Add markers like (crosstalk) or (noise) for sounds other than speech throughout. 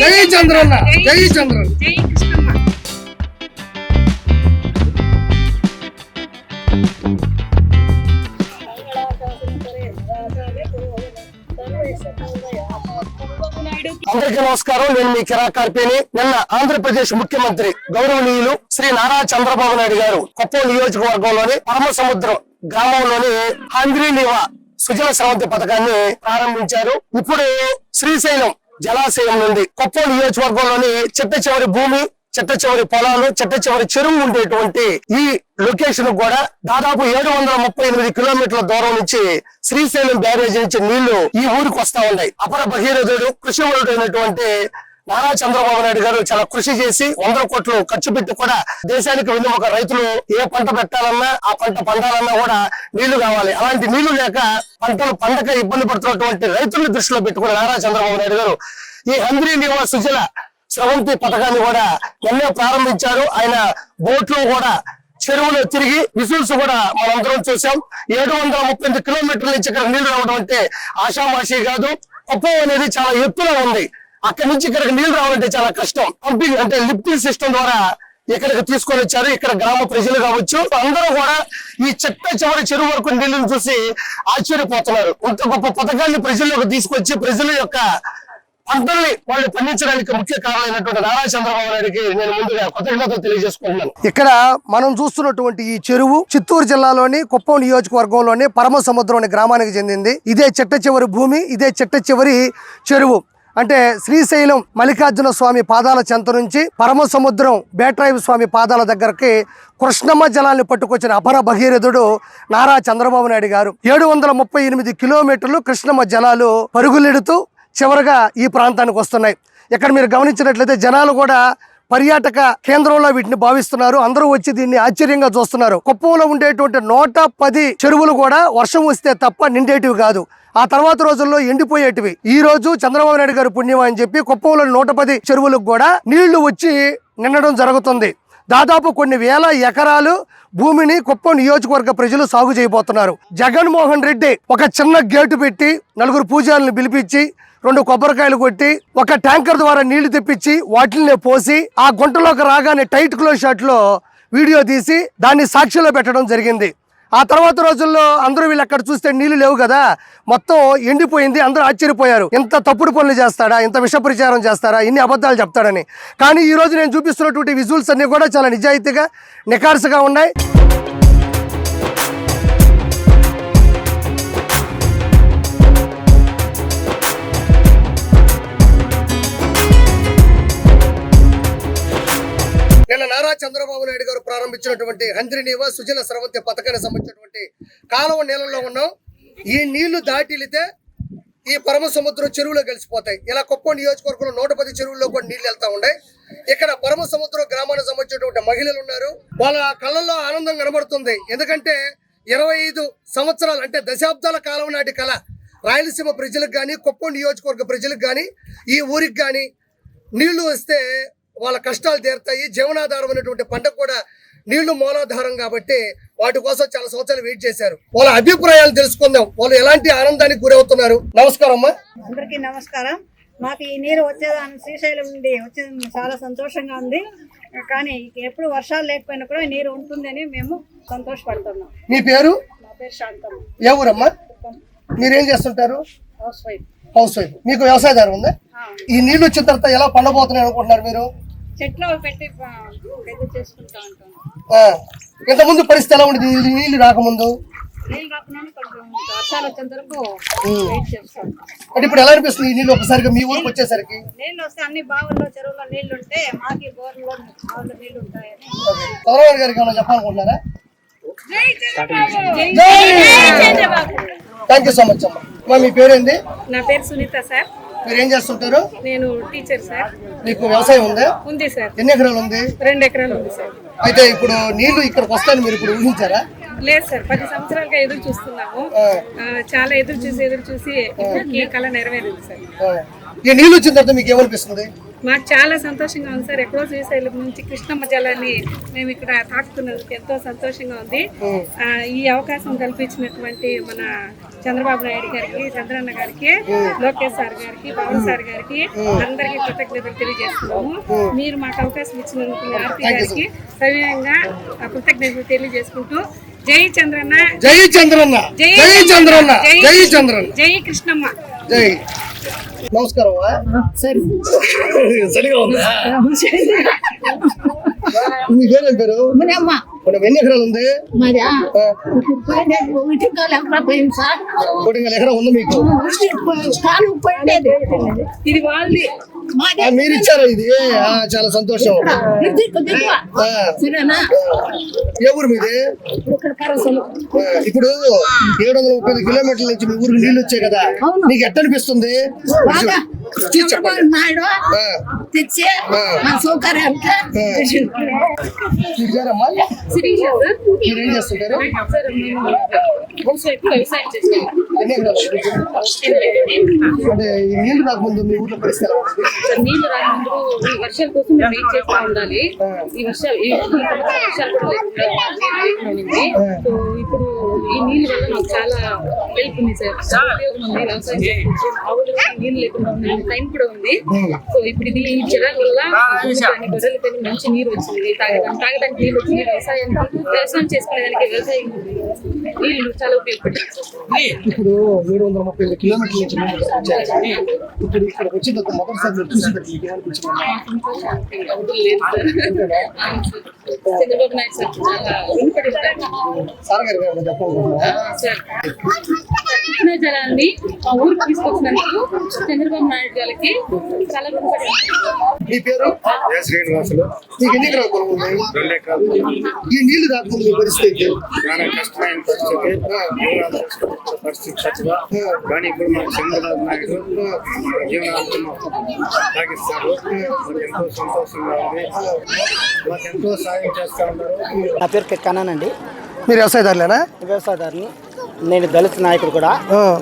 జై చంద్రన్న జై చంద్రన్న. జై కృష్ణమ్మ. అందరికీ నమస్కారం. నేను మీ కిరా కార్పేని నిన్న ఆంధ్రప్రదేశ్ ముఖ్యమంత్రి గౌరవనీయులు శ్రీ నారా చంద్రబాబు నాయుడు గారు కొప్పం నియోజకవర్గంలోని పరమ సముద్రం గ్రామంలోని హంద్రీనివా సుజల స్రవంతి పథకాన్ని ప్రారంభించారు. ఇప్పుడు శ్రీశైలం జలాశయం నుండి కొప్పం నియోజకవర్గంలోని చిట్ట చివరి భూమి చిట్ట చివరి పొలాలు చిట్ట చివరి చెరువు ఉండేటువంటి ఈ లొకేషన్ కూడా దాదాపు ఏడు వందల ముప్పై ఎనిమిది కిలోమీటర్ల దూరం నుంచి శ్రీశైలం బ్యారేజ్ నుంచి నీళ్ళు ఈ ఊరికి వస్తా ఉన్నాయి. అపర భగీరథుడు కృషివరుడు నారా చంద్రబాబు నాయుడు గారు చాలా కృషి చేసి వందల కోట్లు ఖర్చు పెట్టి కూడా దేశానికి వెళ్ళి ఒక రైతులు ఏ పంట పెట్టాలన్నా ఆ పంట పండాలన్నా కూడా నీళ్ళు కావాలి. అలాంటి నీళ్ళు లేక పంటలు పండక ఇబ్బంది పడుతున్నటువంటి రైతుల్ని దృష్టిలో పెట్టుకుని నారా చంద్రబాబు నాయుడు గారు ఈ హంద్రీ నివాస సుజల స్రవంతి పథకాన్ని కూడా ఎన్నో ప్రారంభించారు. ఆయన బోట్లో కూడా చెరువులో తిరిగి విసుల్స్ కూడా మనందరం చూసాం. ఏడు వందల ముప్పై ఎనిమిది కిలోమీటర్ల నుంచి ఇక్కడ నీళ్ళు రావడం అంటే ఆషామాషి కాదు. కుప్పం అనేది చాలా ఎత్తులో ఉంది. అక్కడి నుంచి ఇక్కడికి నీళ్ళు రావాలంటే చాలా కష్టం. పంపింగ్ అంటే లిఫ్టింగ్ సిస్టమ్ ద్వారా ఇక్కడికి తీసుకొని వచ్చారు. ఇక్కడ గ్రామ ప్రజలు కావచ్చు అందరూ కూడా ఈ చెట్ట చివరి చెరువు వరకు నీళ్ళను చూసి ఆశ్చర్యపోతున్నారు. ఇంత గొప్ప పథకాన్ని ప్రజల్లోకి తీసుకొచ్చి ప్రజల యొక్క పంటల్ని వాళ్ళు పండించడానికి ముఖ్య కారణమైనటువంటి నారా చంద్రబాబు నాయుడికి నేను ముందుగా కృతజ్ఞతలు తెలియజేసుకుంటున్నాను. ఇక్కడ మనం చూస్తున్నటువంటి ఈ చెరువు చిత్తూరు జిల్లాలోని కుప్పం నియోజకవర్గంలోని పరమ సముద్రం అనే గ్రామానికి చెందింది. ఇదే చిట్ట భూమి ఇదే చిట్ట చివరి చెరువు. అంటే శ్రీశైలం మల్లికార్జున స్వామి పాదాల చెంత నుంచి పరమ సముద్రం బేట్రాయి స్వామి పాదాల దగ్గరకి కృష్ణమ్మ జలాన్ని పట్టుకొచ్చిన అపర భగీరథుడు నారా చంద్రబాబు నాయుడు గారు. ఏడు వందల ముప్పై ఎనిమిది కిలోమీటర్లు కృష్ణమ్మ జలాలు పరుగులెడుతూ చివరగా ఈ ప్రాంతానికి వస్తున్నాయి. ఇక్కడ మీరు గమనించినట్లయితే జనాలు కూడా పర్యాటక కేంద్రంలో వీటిని భావిస్తున్నారు. అందరూ వచ్చి దీన్ని ఆశ్చర్యంగా చూస్తున్నారు. కుప్పంలో ఉండేటువంటి నూట పది చెరువులు కూడా వర్షం వస్తే తప్ప నిండేటివి కాదు. ఆ తర్వాత రోజుల్లో ఎండిపోయేటివి. ఈ రోజు చంద్రబాబు నాయుడు గారు పుణ్యం అని చెప్పి కుప్పంలో నూట పది చెరువులకు కూడా నీళ్ళు వచ్చి నిండడం జరుగుతుంది. దాదాపు కొన్ని వేల ఎకరాలు భూమిని కుప్పం నియోజకవర్గ ప్రజలు సాగు చేయబోతున్నారు. జగన్మోహన్ రెడ్డి ఒక చిన్న గేటు పెట్టి నలుగురు పూజారులను పిలిపించి రెండు కొబ్బరికాయలు కొట్టి ఒక ట్యాంకర్ ద్వారా నీళ్ళు తెప్పించి వాటిల్ని పోసి ఆ గుంటలోకి రాగానే టైట్ క్లోజ్ షాట్లో వీడియో తీసి దాన్ని సాక్షిలో పెట్టడం జరిగింది. ఆ తర్వాత రోజుల్లో అందరూ వీళ్ళు అక్కడ చూస్తే నీళ్ళు లేవు కదా మొత్తం ఎండిపోయింది అందరూ ఆశ్చర్యపోయారు. ఇంత తప్పుడు పనులు చేస్తాడా ఇంత విష ప్రచారం చేస్తారా ఇన్ని అబద్ధాలు చెప్తాడని. కానీ ఈ రోజు నేను చూపిస్తున్నటువంటి విజువల్స్ అన్ని కూడా చాలా నిజాయితీగా నికార్సుగా ఉన్నాయి. నిన్న నారా చంద్రబాబు నాయుడు గారు ప్రారంభించినటువంటి హంద్రినీవ సుజల స్రవంతి పథకానికి సంబంధించినటువంటి కాలువ నీళ్ళలో ఉన్నాం. ఈ నీళ్ళు దాటిలితే ఈ పరమ సముద్రం చెరువులో కలిసిపోతాయి. ఇలా కుప్పం నియోజకవర్గంలో నూట పది చెరువుల్లో కూడా నీళ్ళు వెళ్తా ఉన్నాయి. ఇక్కడ పరమ సముద్రం గ్రామానికి సంబంధించినటువంటి మహిళలు ఉన్నారు. వాళ్ళ కళ్ళల్లో ఆనందం కనబడుతుంది. ఎందుకంటే ఇరవై ఐదు సంవత్సరాలు అంటే దశాబ్దాల కాలం నాటి కళ. రాయలసీమ ప్రజలకు కానీ కుప్పం నియోజకవర్గ ప్రజలకు కానీ ఈ ఊరికి కానీ నీళ్ళు వస్తే వాళ్ళ కష్టాలు తీరుతాయి. జీవనాధారం అనేటువంటి పంట కూడా నీళ్ళు మూలాధారం కాబట్టి వాటి కోసం చాలా సంవత్సరాలు వెయిట్ చేశారు. వాళ్ళ అభిప్రాయాలు తెలుసుకుందాం. వాళ్ళు ఎలాంటి ఆనందానికి గురవుతున్నారు? నమస్కారం అమ్మా. అందరికీ నమస్కారం. మాకు ఈ నీరు వచ్చేదాని శ్రీశైలం నుండి వచ్చేది చాలా సంతోషంగా ఉంది. కానీ ఎప్పుడు వర్షాలు లేకపోయినా కూడా నీరు ఉంటుందని మేము సంతోషపడుతున్నాం. మీ పేరు? నా పేరు శాంతమ్మ. ఏ ఊరమ్మా? మీరేం చేస్తుంటారు? House wife. హౌస్ వైఫ్ మీకు వ్యవసాయదారు ఉందా? ఈ నీళ్ళు వచ్చిన తర్వాత ఎలా పండబోతున్నాయి అనుకుంటున్నారు మీరు? ఇంతకుముందు పరిస్థితి ఎలా ఉండేది? ఈ నీళ్ళు రాకముందు? నీళ్ళు అంటే ఇప్పుడు ఎలా అనిపిస్తుంది ఈ నీళ్ళు ఒకసారిగా మీ ఊరికి వచ్చేసరికి? నీళ్ళు వస్తే అన్ని బావుల్లో చెరువుల్లో నీళ్ళు ఉంటే మాకి బోర్లో బావుల్లో నీళ్ళు ఉంటాయని. గారికి ఏమైనా చెప్పాలనుకుంటున్నారా? జై Chandrababu! Thank you so much అమ్మా. అమ్మా, మీ పేరేంది? నా పేరు సునీత సార్. మీరు ఏం చేస్తుంటారు? నేను టీచర్ సార్. మీకు వ్యవసాయం ఉందా? ఉంది సార్. ఎన్ని ఎకరాలు ఉంది? రెండు ఎకరాలు ఉంది సార్. అయితే ఇప్పుడు నీళ్ళు ఇక్కడికి వస్తాయని మీరు ఇప్పుడు ఊహించారా? లేదు సార్ పది సంవత్సరాలుగా ఎదురు చూస్తున్నాము. చాలా ఎదురు చూసి ఎదురు చూసి ఈ కళ నెరవేరింది సార్. ఈ నీళ్ళు వచ్చిన తర్వాత మీకు ఏమనిపిస్తుంది? మాకు చాలా సంతోషంగా ఉంది సార్. ఎక్కడో శ్రీశైలం నుంచి కృష్ణమ్మ జలాన్ని మేము ఇక్కడ తాకుతున్నందుకు ఎంతో సంతోషంగా ఉంది. ఈ అవకాశం కల్పించినటువంటి మన చంద్రబాబు నాయుడు గారికి చంద్రన్న గారికి లోకేష్ సార్ గారికి పవన్ సార్ గారికి అందరికీ కృతజ్ఞతలు తెలియజేస్తున్నాము. మీరు మాకు అవకాశం ఇచ్చినందుకు ఆర్పి గారికి సవినయంగా ఆ కృతజ్ఞతలు తెలియజేసుకుంటూ జై చంద్రన్న. జై చంద్రన్న. జై చంద్రన్న. జై జై చంద్రన్న. జై కృష్ణమ్మ. జై. నమస్కారం సరిగా (laughs) ఉందా? మీ పేరు పేరు? మునమ్మ మనం ఎన్ని ఎకరాలు ఉంది ఇంకో ఎకరం ఉంది మీకు. ఇది వాళ్ళది. మీరు ఇచ్చారా ఇది? చాలా సంతోషం. ఏ ఊరు మీది? ఇప్పుడు ఏడు వందల ముప్పై ఐదు కిలోమీటర్ల నుంచి మీ ఊరికి నీళ్ళు వచ్చాయి కదా. నీకు ఎట్ట అనిపిస్తుంది? తెచ్చి మా మీరు ఏం చేస్తుంటారు వ్యవసాయం వ్యవసాయం చేస్తున్నాం ఎన్ని ఎకరాలు అంటే ఈ నీళ్ళు రాకముందు మీ ఊర్లో పరిస్థితి నీళ్ళు రాకముందు ఈ వర్షాల కోసం మేము వెయిట్ చేస్తూ ఉండాలి. ఈ వర్షాలు ఈ వర్షాలు కూడా లేకుండా. సో ఇప్పుడు ఈ నీళ్ళ వల్ల మాకు చాలా హెల్ప్ ఉంది సార్ చాలా ఉపయోగం ఉంది. వ్యవసాయం. ఆవులు నీళ్ళు లేకుండా ఉంది టైం కూడా ఉంది. సో ఇప్పుడు ఇది ఈ వల్ల కానీ గొర్రెలు కానీ మంచి నీరు వచ్చింది. తాగడానికి తాగడానికి నీళ్ళు వచ్చింది. వ్యవసాయానికి వ్యవసాయం చేసుకునేదానికి వ్యవసాయం. నీళ్ళు చాలా ఉపయోగపడుతుంది ఇప్పుడు ఏడు వందల ముప్పై ఐదు కిలోమీటర్ల నుంచి. ఇప్పుడు ఇక్కడికి వచ్చిన తర్వాత మొదటిసారి మీరు చూసి చంద్రబాబు నాయుడు సార్ చాలా సార్ గారు జలాన్ని మా ఊరికి తీసుకొచ్చినందుకు చంద్రబాబు నాయుడు గారికి చాలా. మీ పేరు శ్రీనివాసులు మీకు ఎన్ని ఎకరాలు. ఈ నీళ్ళు మీ పరిస్థితి చాలా కష్టమైన పరిస్థితి పరిస్థితి కానీ ఇప్పుడు మాకు చంద్రబాబు నాయుడు జీవనాలు సాగిస్తారు ఎంతో సంతోషంగా ఉంది మాకు ఎంతో సాయం చేస్తా ఉన్నారు నా పేరు కన్నానండి మీరు వ్యవసాయదారులేనా? వ్యవసాయదారుని నేను దళిత నాయకుడు కూడా.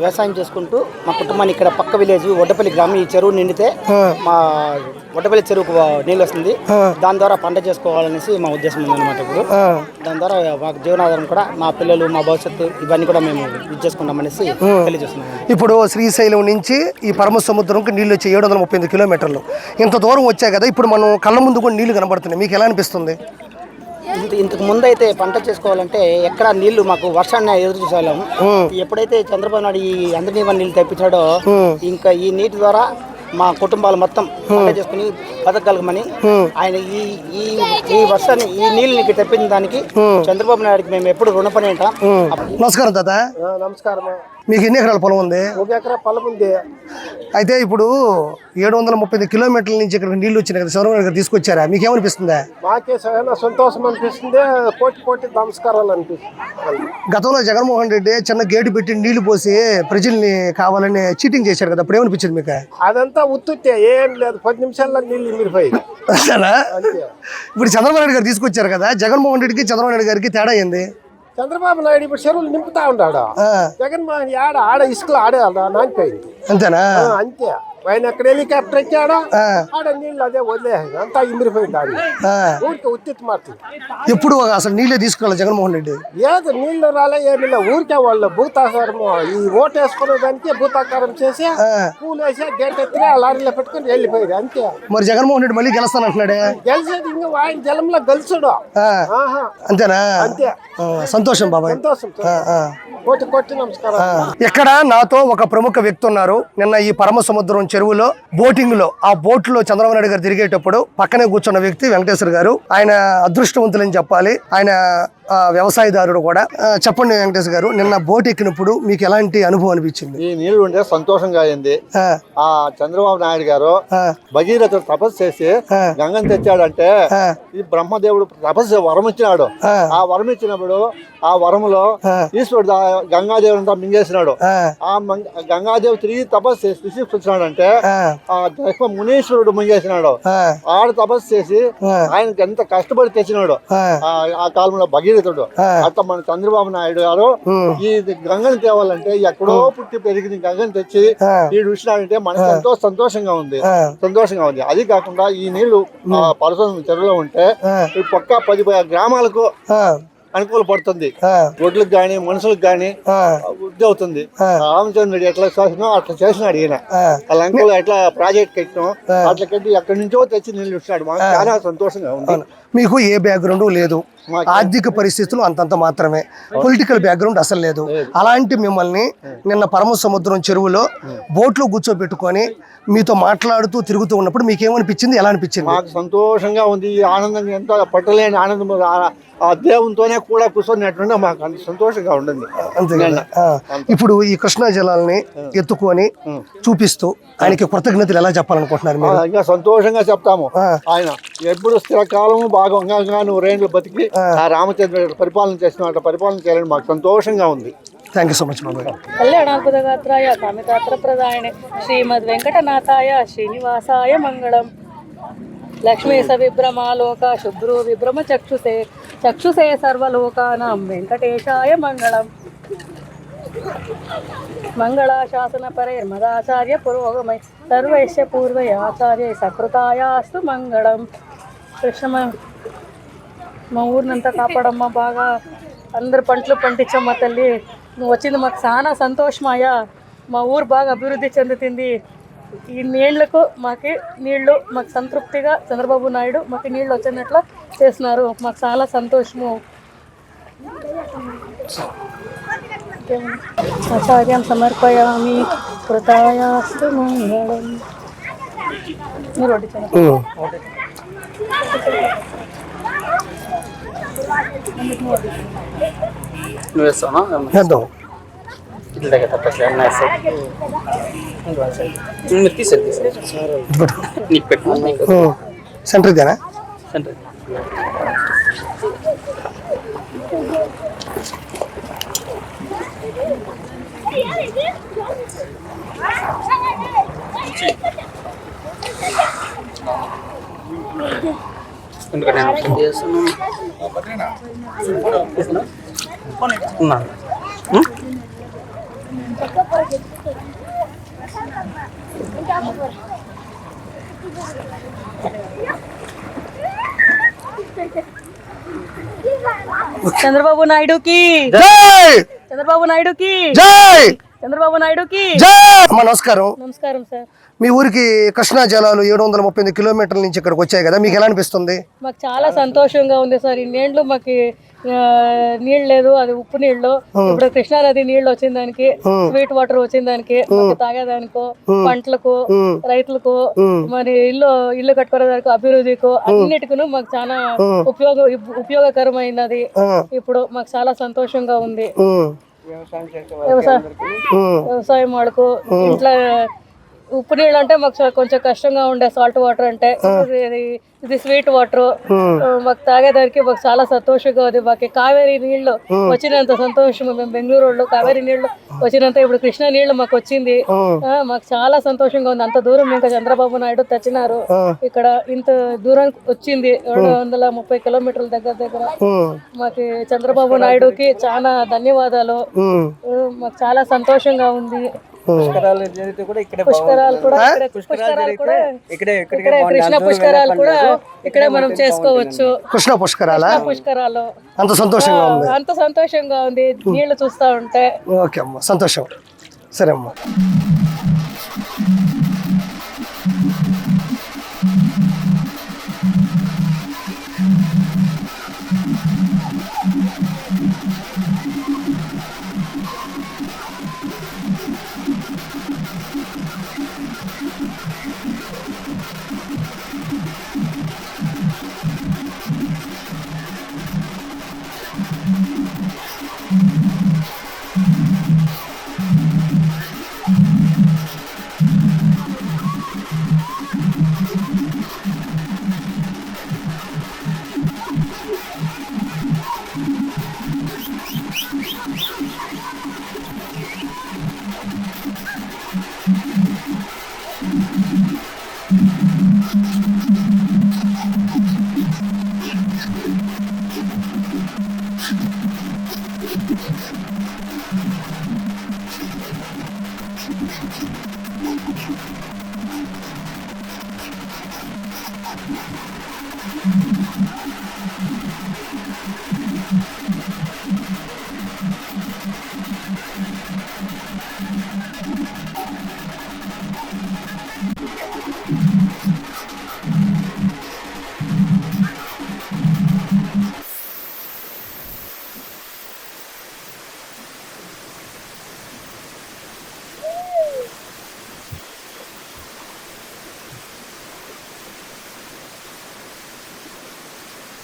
వ్యవసాయం చేసుకుంటూ మా కుటుంబాన్ని ఇక్కడ పక్క విలేజ్ వడ్డపల్లి గ్రామం ఈ చెరువు నిండితే. మా వడ్డపల్లి చెరువుకు నీళ్ళు వస్తుంది. దాని ద్వారా పంట చేసుకోవాలనేసి మా ఉద్దేశం ఉందన్నమాట ఇప్పుడు. దాని ద్వారా మాకు జీవనాధారం కూడా మా పిల్లలు మా భవిష్యత్తు ఇవన్నీ కూడా మేము ఇది చేసుకుంటామనేసి తెలియజేస్తున్నాము. ఇప్పుడు శ్రీశైలం నుంచి ఈ పరమ సముద్రంకి నీళ్ళు వచ్చే ఏడు వందల ముప్పై కిలోమీటర్లు. ఇంత దూరం వచ్చాయి కదా ఇప్పుడు మనం కళ్ళ ముందు కూడా నీళ్ళు కనబడుతున్నాయి. మీకు ఎలా అనిపిస్తుంది? ఇంత ఇంతకు ముందు అయితే పంట చేసుకోవాలంటే ఎక్కడ నీళ్ళు మాకు వర్షాన్ని ఎదురు చూసేవాళ్ళం ఎప్పుడైతే చంద్రబాబు నాయుడు ఈ అందరినీ నీళ్ళు తెప్పించాడో ఇంకా ఈ నీటి ద్వారా మా కుటుంబాలు మొత్తం చేసుకుని బతకగలగమని ఆయన ఈ ఈ ఈ వర్షాన్ని ఈ నీళ్ళని తెప్పించిన దానికి చంద్రబాబు నాయుడుకి మేము ఎప్పుడు రుణపడి ఉంటాం. నమస్కారం తాత. నమస్కారం. మీకు ఎన్ని ఎకరాల పొలం ఉంది? ఒక ఎకరా పొలం ఉంది. అయితే ఇప్పుడు ఏడు వందల ముప్పై ఐదు కిలోమీటర్ల నుంచి ఇక్కడ నీళ్ళు వచ్చినాయి కదా చంద్రబాబు గారు తీసుకొచ్చారా? మీకు ఏమనిపిస్తుందా మాకే చాలా సంతోషం అనిపిస్తుంది. కోటి కోటి నమస్కారాలు అనిపిస్తుంది. గతంలో జగన్మోహన్ రెడ్డి చిన్న గేటు పెట్టి నీళ్ళు పోసి ప్రజల్ని కావాలని చీటింగ్ చేశారు కదా అప్పుడు ఏమనిపించింది మీకు? అదంతా ఉత్తుతే ఏం లేదు. పది నిమిషాల్లో నీళ్ళు మిరిపోయింది అసలా? అంతే. ఇప్పుడు చంద్రబాబు నాయుడు గారు తీసుకొచ్చారు కదా జగన్మోహన్ రెడ్డికి చంద్రబాబు నాయుడు గారికి తేడా అయింది చంద్రబాబు నాయుడు ఇప్పుడు చెరువులు నింపుతా ఉన్నాడు జగన్మోహన్ ఆడ ఆడ ఇసుకలు ఆడే నానిపోయింది. అంతేనా? అంతే. ఆయన ఎక్కడ హెలికాప్టర్ ఎక్కాడో? ఆడ నీళ్ళు అదే వదిలేసింది అంతా ఇమిరిపోయింది ఆడ. ఊరికి ఉత్తిత్ మాటలు ఎప్పుడు అసలు నీళ్ళే తీసుకురాలి జగన్మోహన్ రెడ్డి? ఏదో నీళ్ళు రాలే ఏమి లేదు ఊరికే వాళ్ళు భూతాకారం ఈ ఓటు వేసుకునే దానికి భూతాకారం చేసి. పూలు వేసి గేట్ ఎత్తి ఆ లారీలో పెట్టుకుని వెళ్ళిపోయింది అంతే. మరి జగన్మోహన్ రెడ్డి మళ్ళీ గెలుస్తానంటున్నాడే? గెలిచేది ఇంకా ఆయన జలంలో గెలుచుడు. అంతేనా? అంతే. సంతోషం బాబాయ్. సంతోషం. కోటి కోటి నమస్కారం ఇక్కడ నాతో ఒక ప్రముఖ వ్యక్తి ఉన్నారు. నిన్న ఈ పరమ సముద్రం చెరువులో బోటింగ్లో ఆ బోట్లో చంద్రబాబు నాయుడు గారు తిరిగేటప్పుడు పక్కనే కూర్చున్న వ్యక్తి వెంకటేశ్వర గారు. ఆయన అదృష్టవంతులని చెప్పాలి. ఆయన వ్యవసాయదారుడు కూడా. చెప్పండి వెంకటేశ్వర గారు నిన్న బోట్ ఎక్కినప్పుడు మీకు ఎలాంటి అనుభవం అనిపించింది? ఈ నీళ్ళు ఉంటే సంతోషంగా అయింది. ఆ, చంద్రబాబు నాయుడు గారు ఆ, భగీరథుడు తపస్సు చేసి ఆ. గంగను తెచ్చాడంటే. ఈ బ్రహ్మదేవుడు తపస్సు వరం ఇచ్చినాడు ఆ. వరం ఇచ్చినప్పుడు ఆ వరములో. ఈశ్వరుడు అంతా మింగేసినాడు. ఆ, గంగాదేవి తిరిగి తపస్సు చేసి తీసుకొచ్చినాడంటే అంటే ఆ, ఆ దశ మునీశ్వరుడు ముంగేసినాడు. ఆ, ఆడ తపస్సు చేసి. ఆయనకి ఎంత కష్టపడి తెచ్చినాడు. ఆ, కాలంలో భగీరథుడు. అట్లా మన చంద్రబాబు నాయుడు గారు ఈ గంగని తేవాలంటే ఎక్కడో పుట్టి పెరిగిన గంగని తెచ్చి. ఈ చూసినాడంటే మనకి ఎంతో సంతోషంగా ఉంది. సంతోషంగా ఉంది. అది కాకుండా ఈ నీళ్ళు పరసం చెరువులో ఉంటే పక్క పది గ్రామాలకు ఆ, అనుకూల పడుతుంది. ఆ, రోడ్లకు కానీ మనుషులకు ఆ, వృద్ధి అవుతుంది. రామచంద్రుడు ఎట్లా చేసినో అట్లా చేసినాడు ఈయన. ఆ. ఆ లంకలో ఎట్లా ప్రాజెక్ట్ కట్టినో అట్లా కట్టి ఎక్కడి నుంచో తెచ్చి నీళ్ళు ఇచ్చినాడు మాకు చాలా సంతోషంగా ఉంది. మీకు ఏ బ్యాక్గ్రౌండ్ లేదు. ఆర్థిక పరిస్థితులు అంతంత మాత్రమే. పొలిటికల్ బ్యాక్గ్రౌండ్ అసలు లేదు. అలాంటి మిమ్మల్ని నిన్న పరమ సముద్రం చెరువులో బోట్లో కూర్చోబెట్టుకొని మీతో మాట్లాడుతూ తిరుగుతూ ఉన్నప్పుడు మీకు ఏమనిపించింది ఎలా అనిపించింది? మాకు సంతోషంగా ఉంది. ఆనందంగా ఎంత పట్టలేని ఆనందం. ఆ- దేవునితోనే కూడా కూర్చొని మాకు అంత సంతోషంగా ఉండింది అంతే కదా? ఆ. ఇప్పుడు ఈ కృష్ణా జలాల్ని ఎత్తుకొని చూపిస్తూ ఆయనకి కృతజ్ఞతలు ఎలా చెప్పాలనుకుంటున్నారు మీరు? ఇంకా సంతోషంగా చెప్తాము. ఆయన ఎప్పుడు స్థిరకాలము బాగా రేండ్లు బతికి ఆ. రామచంద్ర పరిపాలన చేసిన పరిపాలన చేయాలని మాకు సంతోషంగా ఉంది. థ్యాంక్ యూ సో మచ్ బాబాయ్. కామితాత్ర ప్రదాయనే శ్రీమద్ వెంకటనాథాయ శ్రీనివాసాయ మంగళం. లక్ష్మీ సవిభ్రమాలోక శుభ్రు విభ్రమ చక్షుసే చక్షుసే సర్వలోకానాం వెంకటేశాయ మంగళం. మంగళాశాసన పరైర్మదాచార్య మదాచార్య పురోగమై సర్వైశ్య పూర్వై ఆచార్య సకృతాయాస్తు మంగళం. కృష్ణమ్మ మా ఊరినంతా కాపాడమ్మ బాగా. అందరు పంటలు పండించమ్మా తల్లి. నువ్వు వచ్చింది మాకు చాలా సంతోషమాయా మా ఊరు బాగా అభివృద్ధి చెందుతుంది. ఈ నీళ్ళకు మాకు నీళ్ళు మాకు సంతృప్తిగా చంద్రబాబు నాయుడు మాకు నీళ్ళు వచ్చినట్లు చేస్తున్నారు. మాకు చాలా సంతోషము? ఆచార్యం సమర్పయామి కృతాయాస్తు మంగళం. మీరు వడ్డించండి చేద్దాం సెంటర్ ఇదేనా? చంద్రబాబు నాయుడుకి. జై! చంద్రబాబు నాయుడుకి. జై! చంద్రబాబు నాయుడుకి. జై! అమ్మా నమస్కారం. నమస్కారం సార్. మీ ఊరికి కృష్ణా జలాలు ఏడు వందల ముప్పై ఎనిమిది కిలోమీటర్ల నుంచి ఇక్కడికి వచ్చాయి కదా మీకు ఎలా అనిపిస్తుంది? మాకు చాలా సంతోషంగా ఉంది సార్. నీళ్ళు మాకు నీళ్ళు లేదు అది ఉప్పు నీళ్ళు ఇప్పుడు కృష్ణానది నీళ్ళు వచ్చిన దానికి స్వీట్ వాటర్ వచ్చిన దానికి తాగేదానికో పంటలకు రైతులకు మరి ఇల్లు ఇల్లు కట్టుకోవడానికి అభివృద్ధికు అన్నిటికీ మాకు చాలా ఉపయోగ ఉపయోగకరమైనది. ఇప్పుడు మాకు చాలా సంతోషంగా ఉంది. వ్యవసాయం వ్యవసాయం వాడుకు ఇంట్లో ఉప్పు నీళ్ళు అంటే మాకు కొంచెం కష్టంగా ఉండే సాల్ట్ వాటర్ అంటే ఇది స్వీట్ వాటర్ మాకు తాగేదానికి మాకు చాలా సంతోషంగా ఉంది. మాకు కావేరీ నీళ్ళు వచ్చినంత సంతోషం మేము బెంగళూరు వాళ్ళు కావేరీ నీళ్ళు వచ్చినంత ఇప్పుడు కృష్ణా నీళ్ళు మాకు వచ్చింది. ఆ, మాకు చాలా సంతోషంగా ఉంది. అంత దూరం ఇంకా చంద్రబాబు నాయుడు తెచ్చినారు. ఇక్కడ ఇంత దూరం వచ్చింది. రెండు వందల ముప్పై కిలోమీటర్ల దగ్గర దగ్గర. మాకు చంద్రబాబు నాయుడుకి చాలా ధన్యవాదాలు. మాకు చాలా సంతోషంగా ఉంది. పుష్కరాలు కూడా ఇక్కడే పుష్కరాలు కూడా ఇక్కడే కృష్ణ పుష్కరాలు కూడా ఇక్కడే మనం చేసుకోవచ్చు. కృష్ణ పుష్కరాలా? పుష్కరాలు. అంత సంతోషంగా ఉంది. అంత సంతోషంగా ఉంది. నీళ్ళు చూస్తా ఉంటే. ఓకే అమ్మా సంతోషం. సరే అమ్మా. Thank you.